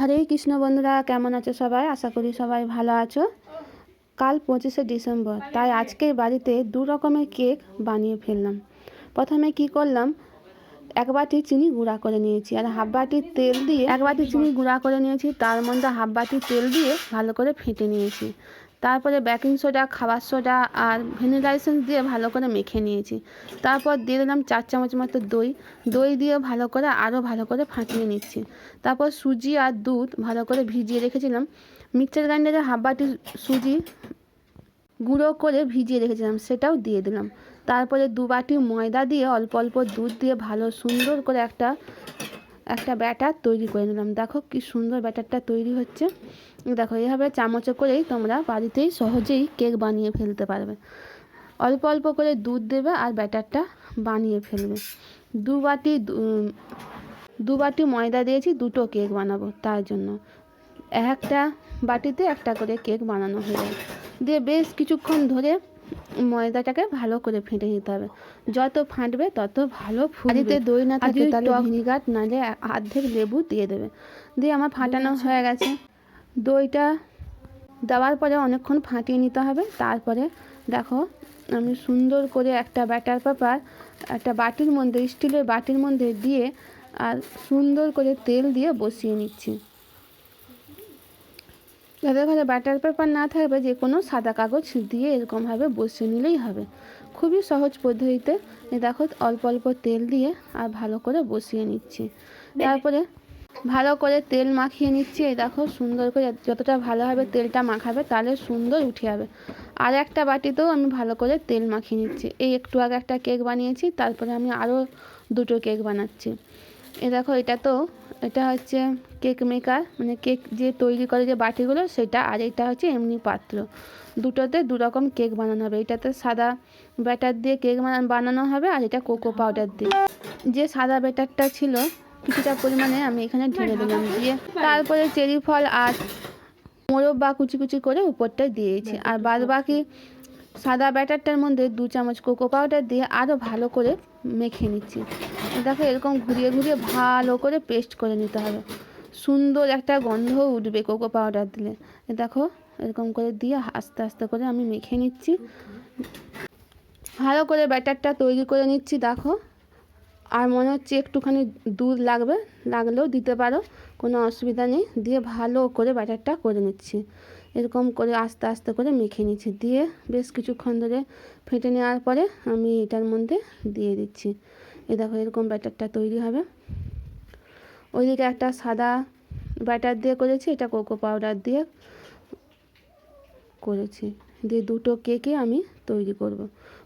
হরে কৃষ্ণ বন্ধুরা, কেমন আছো সবাই? আশা করি সবাই ভালো আছো। কাল পঁচিশে ডিসেম্বর, তাই আজকে বাড়িতে দু রকমের কেক বানিয়ে ফেললাম। প্রথমে কি করলাম? এক বাটি চিনি গুঁড়া করে নিয়েছি আর হাফ বাটি তেল দিয়ে এক বাটি চিনি গুঁড়া করে নিয়েছি, তার মধ্যে হাফ বাটি তেল দিয়ে ভালো করে ফেটে নিয়েছি। তারপরে বেকিং সোডা খাবার সোডা আর ভ্যানিলা এসেন্স দিয়ে ভালো করে মেখে নিয়েছি। তারপর দিয়ে দিলাম চার চামচ মতো দই। দই দিয়ে ভালো করে আরও ভালো করে ফাটিয়ে নিচ্ছি। তারপর সুজি আর দুধ ভালো করে ভিজিয়ে রেখেছিলাম। মিক্সার গ্রাইন্ডারে হাফ বাটি সুজি গুঁড়ো করে ভিজিয়ে রেখেছিলাম, সেটাও দিয়ে দিলাম। তারপরে দু বাটি ময়দা দিয়ে অল্প অল্প দুধ দিয়ে ভালো সুন্দর করে একটা একটা ব্যাটার তৈরি করে নিলাম। দেখো কি সুন্দর ব্যাটারটা তৈরি হচ্ছে। দেখো এইভাবে চামচে করেই তোমরা বাড়িতেই সহজেই কেক বানিয়ে ফেলতে পারবে। অল্প অল্প করে দুধ দেবে আর ব্যাটারটা বানিয়ে ফেলবে। দু বাটি দু বাটি ময়দা দিয়েছি, দুটো কেক বানাবো তার জন্য। একটা বাটিতে একটা করে কেক বানানো হয়ে দিয়ে বেশ কিছুক্ষণ ধরে ময়দাটাকে ভালো করে ফেটে নিতে হবে। যত ফাটবে তত ভালো ফুলবে দই না থাকে তাহলে ভিনিগার নালে অর্ধেক লেবু দিয়ে দেবে। দিয়ে আমার ফাটানো হয়ে গেছে। দইটা দেওয়ার পরে অনেকক্ষণ ফাটিয়ে নিতে হবে। তারপরে দেখো আমি সুন্দর করে একটা ব্যাটার পেপার একটা বাটির মধ্যে স্টিলের বাটির মধ্যে দিয়ে আর সুন্দর করে তেল দিয়ে বসিয়ে নিচ্ছি। যাদের ঘরে বাটার পেপার না থাকবে যে কোনো সাদা কাগজ দিয়ে এরকমভাবে বসিয়ে নিলেই হবে। খুবই সহজ পদ্ধতিতে। দেখো অল্প অল্প তেল দিয়ে আর ভালো করে বসিয়ে নিচ্ছি। তারপরে ভালো করে তেল মাখিয়ে নিচ্ছি। এই দেখো সুন্দর করে যতটা ভালোভাবে তেলটা মাখাবে তাহলে সুন্দর উঠে যাবে। আর একটা বাটিতেও আমি ভালো করে তেল মাখিয়ে নিচ্ছি। এই একটু আগে একটা কেক বানিয়েছি তারপরে আমি আরও দুটো কেক বানাচ্ছি। এ দেখো এটা তো এটা হচ্ছে কেক মেকার মানে কেক যে তৈরি করে যে বাটিগুলো, সেটা আর এটা হচ্ছে এমনি পাত্র। দুটোতে দু রকম কেক বানানো হবে। এটাতে সাদা ব্যাটার দিয়ে কেক বানানো হবে আর এটা কোকো পাউডার দিয়ে। যে সাদা ব্যাটারটা ছিল, কিছুটা পরিমাণে আমি এখানে ঢেলে দিলাম দিয়ে তারপরে চেরি ফল আর মোরব বা কুচি কুচি করে উপরটায় দিয়েছি। আর বাদ বাকি সাদা ব্যাটারটার মধ্যে দু চামচ কোকো পাউডার দিয়ে আরও ভালো করে মেখে নিচ্ছি। দেখো এরকম ঘুরিয়ে ঘুরিয়ে ভালো করে পেস্ট করে নিতে হবে। সুন্দর একটা গন্ধ উঠবে কোকো পাউডার দিলে। দেখো, এরকম করে দিয়ে আস্তে আস্তে করে আমি মেখে নিচ্ছি। ভালো করে ব্যাটারটা তৈরি করে নিচ্ছি, দেখো। আর মনে হচ্ছে একটুখানি দুধ লাগবে, লাগলেও দিতে পারো, কোনো অসুবিধা নেই। দিয়ে ভালো করে ব্যাটারটা করে নিচ্ছি। এরকম করে আস্তে আস্তে করে মেখে নিচ্ছি। দিয়ে বেশ কিছুক্ষণ ধরে ফেটে নেওয়ার পরে আমি এটার মধ্যে দিয়ে দিচ্ছি। এ দেখো, এরকম ব্যাটারটা তৈরি হবে। ওইদিকে একটা সাদা ব্যাটার দিয়ে করেছি, এটা কোকো পাউডার দিয়ে করেছি। দিয়ে দুটো কেকে আমি তৈরি করব।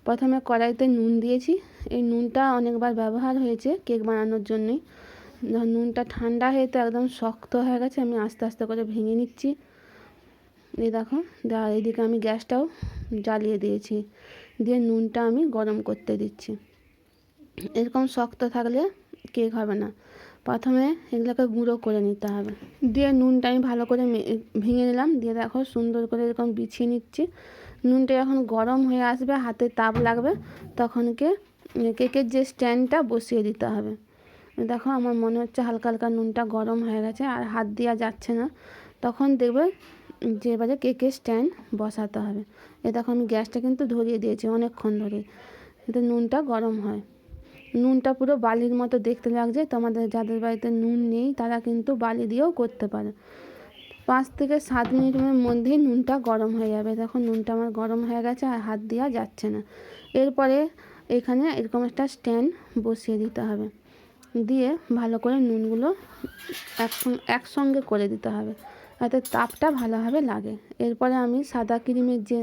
প্রথমে কড়াইতে নুন দিয়েছি। এই নুনটা অনেকবার ব্যবহার হয়েছে কেক বানানোর জন্যই। নুনটা ঠান্ডা হয়ে তো একদম শক্ত হয়ে গেছে, আমি আস্তে আস্তে করে ভেঙে নিচ্ছি। এই দেখো আর এদিকে আমি গ্যাসটাও জ্বালিয়ে দিয়েছি। দিয়ে নুনটা আমি গরম করতে দিচ্ছি। এরকম শক্ত থাকলে কেক হবে না। প্রথমে এগুলোকে গুঁড়ো করে নিতে হবে। দিয়ে নুনটা আমি ভালো করে ভেঙে নিলাম। দিয়ে দেখো সুন্দর করে এরকম বিছিয়ে নিচ্ছি। নুনটা যখন গরম হয়ে আসবে, হাতে তাপ লাগবে তখনকে কেকের যে স্ট্যান্ডটা বসিয়ে দিতে হবে। দেখো আমার মনে হচ্ছে হালকা হালকা নুনটা গরম হয়ে গেছে আর হাত দেওয়া যাচ্ছে না। তখন দেখবে যে এবারে কেকের স্ট্যান্ড বসাতে হবে। এ দেখো আমি গ্যাসটা কিন্তু ধরিয়ে দিয়েছি অনেকক্ষণ ধরে এতে নুনটা গরম হয়। নুনটা পুরো বালির মতো দেখতে লাগছে। তোমাদের যাদের বাড়িতে নুন নেই, তারা কিন্তু বালি দিয়েও করতে পারে। পাঁচ থেকে সাত মিনিটের মধ্যেই নুনটা গরম হয়ে যাবে। দেখো, নুনটা আমার গরম হয়ে গেছে আর হাত দেওয়া যাচ্ছে না। এরপরে এখানে এরকম একটা স্ট্যান্ড বসিয়ে দিতে হবে। দিয়ে ভালো করে নুনগুলো একসঙ্গে করে দিতে হবে। যাতে তাপটা ভালোভাবে লাগে। এরপরে আমি সাদা ক্রিমের যে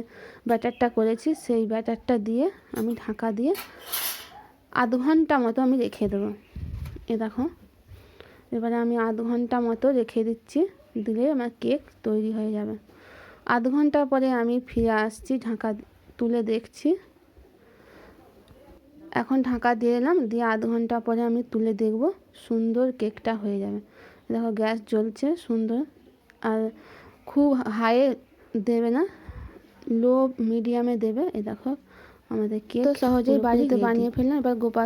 ব্যাটারটা করেছি, সেই ব্যাটারটা দিয়ে আমি ঢাকা দিয়ে আধ ঘণ্টা মতো আমি রেখে দেবো। এ দেখো, এবারে আমি আধ ঘণ্টা মতো রেখে দিচ্ছি, দিলে আমার কেক তৈরি হয়ে যাবে। আধ ঘণ্টা পরে আমি ফিরে আসছি, ঢাকা তুলে দেখছি। এখন ঢাকা দিয়ে এলাম, দিয়ে আধ ঘণ্টা পরে আমি তুলে দেখব, সুন্দর কেকটা হয়ে যাবে। দেখো, গ্যাস জ্বলছে, সুন্দর। আর খুব হাইয়ে দেবে না লো মিডিয়ামে দেবে, এ দেখো। আমাদের কেক সহজেই বাড়িতে বানিয়ে ফেললাম এবার গোপাল